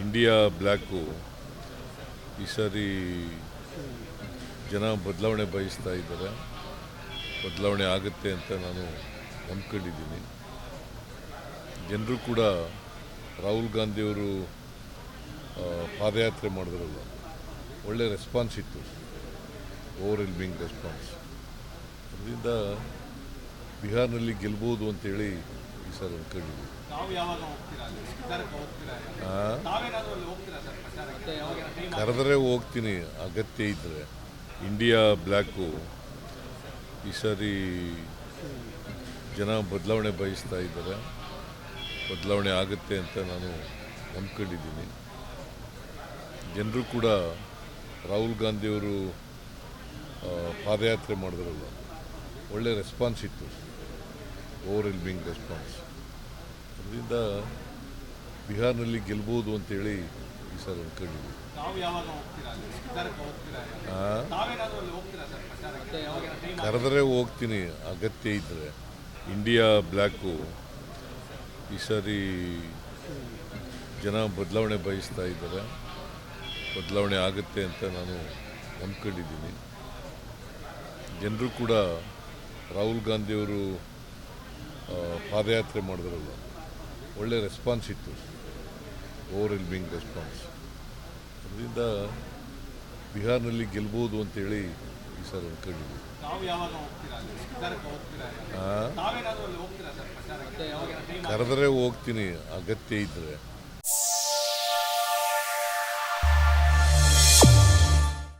India black ಈ ಸಾರಿ ಜನ ಬದಲಾವಣೆ ಬಯಸ್ತಾ ಇದ್ದಾರೆ. ಬದಲಾವಣೆ ಆಗುತ್ತೆ ಅಂತ ನಾನು ನಂಬ್ಕೊಂಡಿದ್ದೀನಿ ಜನರು ಕೂಡ ರಾಹುಲ್ ಗಾಂಧಿಯವರು ಪಾದಯಾತ್ರೆ ಮಾಡಿದ್ರಲ್ಲ, ಒಳ್ಳೆ ರೆಸ್ಪಾನ್ಸ್ ಇತ್ತು. ಓವರ್ ರೆಸ್ಪಾನ್ಸ್ ಅದರಿಂದ ಬಿಹಾರ್ನಲ್ಲಿ ಗೆಲ್ಬೋದು ಅಂತೇಳಿ ಸರ್ ಟೈಮ್ ಕರೆದರೆ ಹೋಗ್ತೀನಿ ಅಗತ್ಯ ಇದ್ದರೆ ಇಂಡಿಯಾ ಬ್ಲ್ಯಾಕು ಈ ಸಾರಿ ಜನ ಬದಲಾವಣೆ ಬಯಸ್ತಾ ಇದ್ದಾರೆ. ಬದಲಾವಣೆ ಆಗುತ್ತೆ ಅಂತ ನಾನು ನಂಬ್ಕೊಂಡಿದ್ದೀನಿ. ಜನರು ಕೂಡ ರಾಹುಲ್ ಗಾಂಧಿಯವರು ಪಾದಯಾತ್ರೆ ಮಾಡಿದ್ರಲ್ಲ ಒಳ್ಳೆ ರೆಸ್ಪಾನ್ಸ್ ಇತ್ತು. ಓವರ್ ವಿಲ್ಮಿಂಗ್ ರೆಸ್ಪಾನ್ಸ್ ಅದರಿಂದ ಬಿಹಾರ್ನಲ್ಲಿ ಗೆಲ್ಬೋದು ಅಂತೇಳಿ ಈ ಸರ್ ಅಂದ್ಕೊಂಡಿದ್ದೀನಿ ತಾವು ಯಾವಾಗ ಹೋಗ್ತೀರಾ ಅಲ್ಲಿ? ಹೋಗ್ತೀರಾ ಆ? ತಾವೇನಾದ್ರೂ ಅಲ್ಲಿ ಹೋಗ್ತೀರಾ ಸರ್ ಪ್ರಚಾರಕ್ಕೆ? ಯಾವಾಗ ಟೈಮ್ ಕರೆದರೆ ಹೋಗ್ತೀನಿ ಅಗತ್ಯ ಇದ್ದರೆ ಇಂಡಿಯಾ ಬ್ಲ್ಯಾಕು ಈ ಸಾರಿ ಜನ ಬದಲಾವಣೆ ಬಯಸ್ತಾ ಇದ್ದಾರೆ. ಬದಲಾವಣೆ ಆಗುತ್ತೆ ಅಂತ ನಾನು ಅಂದ್ಕೊಂಡಿದ್ದೀನಿ ಜನರು ಕೂಡ ರಾಹುಲ್ ಗಾಂಧಿಯವರು ಪಾದಯಾತ್ರೆ ಮಾಡಿದ್ರಲ್ಲ. ಒಳ್ಳೆ ರೆಸ್ಪಾನ್ಸ್ ಇತ್ತು. ಓವರ್ ವಿಲ್ಮಿಂಗ್ ರೆಸ್ಪಾನ್ಸ್ ಅದರಿಂದ ಬಿಹಾರ್ನಲ್ಲಿ ಗೆಲ್ಬೋದು ಅಂತೇಳಿ ಈ ಸರ್ ಅಂದ್ಕೊಂಡಿದ್ವಿ ಕರೆದರೆ ಹೋಗ್ತೀನಿ ಅಗತ್ಯ ಇದ್ದರೆ